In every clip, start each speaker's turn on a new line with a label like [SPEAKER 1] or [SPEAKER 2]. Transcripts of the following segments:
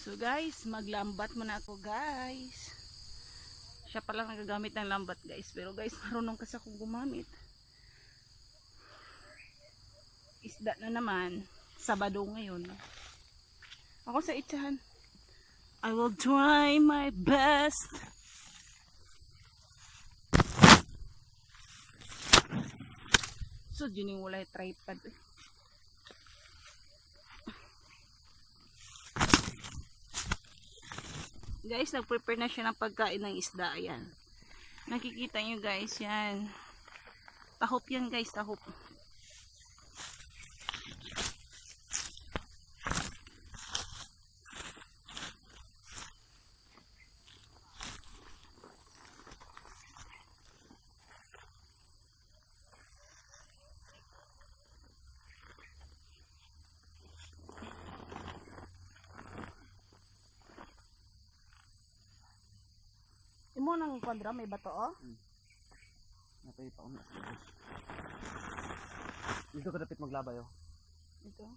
[SPEAKER 1] So guys, maglambat muna ako guys. Siya pala nagagamit ng lambat guys. Pero guys, marunong kasi akong gumamit. Isda na naman. Sabado ngayon. Ako sa itsahan. I will try my best. So, yun yung wala yung tripod. eh. Guys, nag-prepare na siya ng pagkain ng isda. Ayan. Nakikita nyo guys, yan. Tahop yan guys, tahop. Nang kwadra, may bato oh.
[SPEAKER 2] Napay pa una. Dito ka dapat maglabay oh.
[SPEAKER 1] Ito.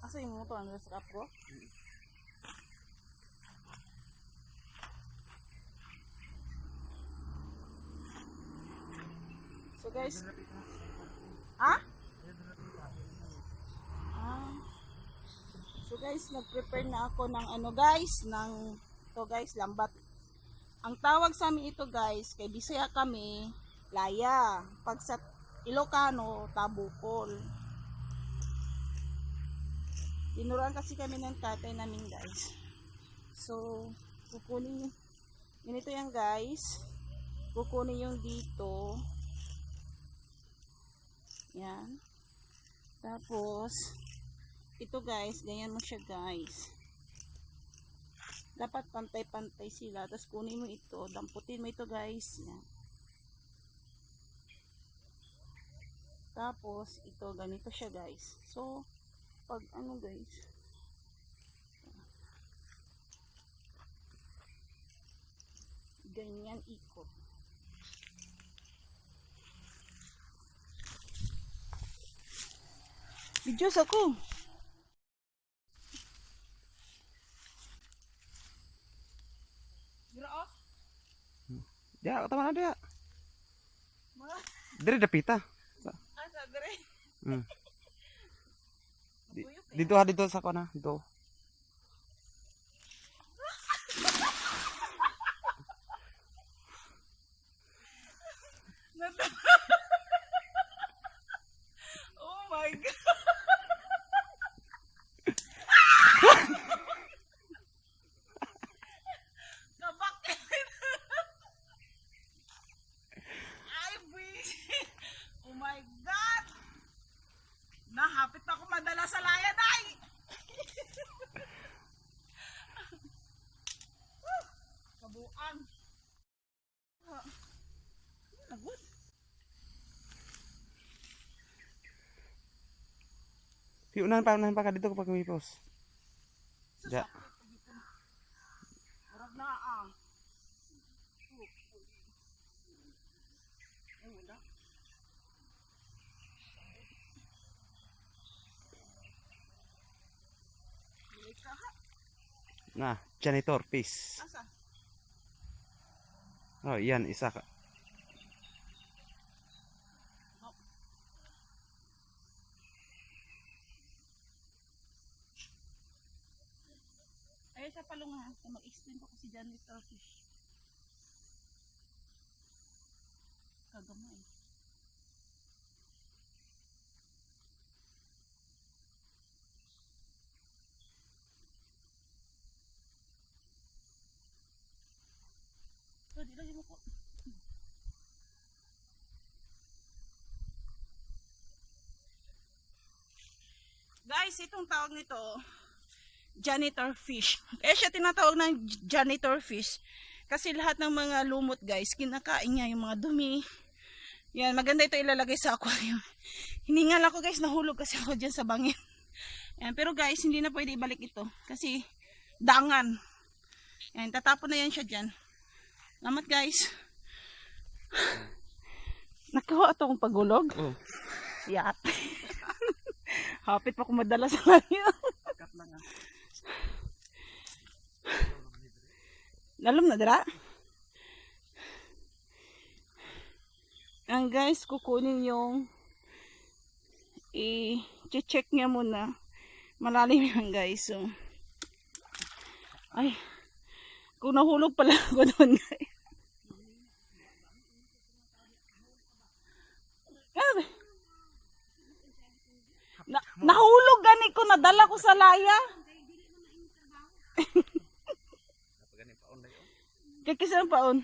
[SPEAKER 1] Asa yung mo to? Ang rest up ko? So guys, Ha? Ah. So guys, nag-prepare na ako ng ano guys, ng to guys, lambat. Ang tawag sa amin ito guys, kay Bisaya kami, laya. Pag sa Ilocano, tabukol. Tinuruan kasi kami ng tatay namin guys. So, kukunin ganito yan guys. Kukunin yung dito. Yan. Tapos, ito guys, ganyan mo siya guys. Dapat pantay-pantay sila. Tapos kunin mo ito, damputin mo ito guys. Yan. Tapos, ito, ganito siya guys. So, pag ano guys, ganyan ikot. Videos ako. Gira
[SPEAKER 2] Ya, tama na dia.
[SPEAKER 1] Mga
[SPEAKER 2] Dire dapita.
[SPEAKER 1] asa dire.
[SPEAKER 2] Hmm.
[SPEAKER 1] Buyok eh.
[SPEAKER 2] Dito ha dito sa kona, dito. Di unahan pa, unahan pa ka dito kapag umipos. Ja.
[SPEAKER 1] Murag na ah. Ay, wala. Dili ka ha?
[SPEAKER 2] Na, janitor piece.
[SPEAKER 1] Asa?
[SPEAKER 2] Oh, yan isa ka.
[SPEAKER 1] Ay, sa palong ha. Sa mag-extend ko kasi dyan with fish. Kagamay. So, di lagi mo ko. Guys, itong tawag nito, janitor fish. Eh siya tinatawag ng janitor fish. Kasi lahat ng mga lumot guys, kinakain niya yung mga dumi. Yan, maganda ito ilalagay sa aquarium. Hiningal ako guys, nahulog kasi ako dyan sa bangin. Yan, pero guys, hindi na pwede ibalik ito. Kasi, dangan. Yan, tatapon na yan siya dyan. Salamat guys. Nakawa ito akong pagulog.
[SPEAKER 2] Oh.
[SPEAKER 1] Yat. Hapit pa kung madala sa layo. Lalom na dira. Ang guys, kukunin yung i-check niya muna. Malalim yan guys. So, ay, kung nahulog pala ako doon guys. Na, nahulog gani ko, nadala ko sa laya. Kaya kisa paon.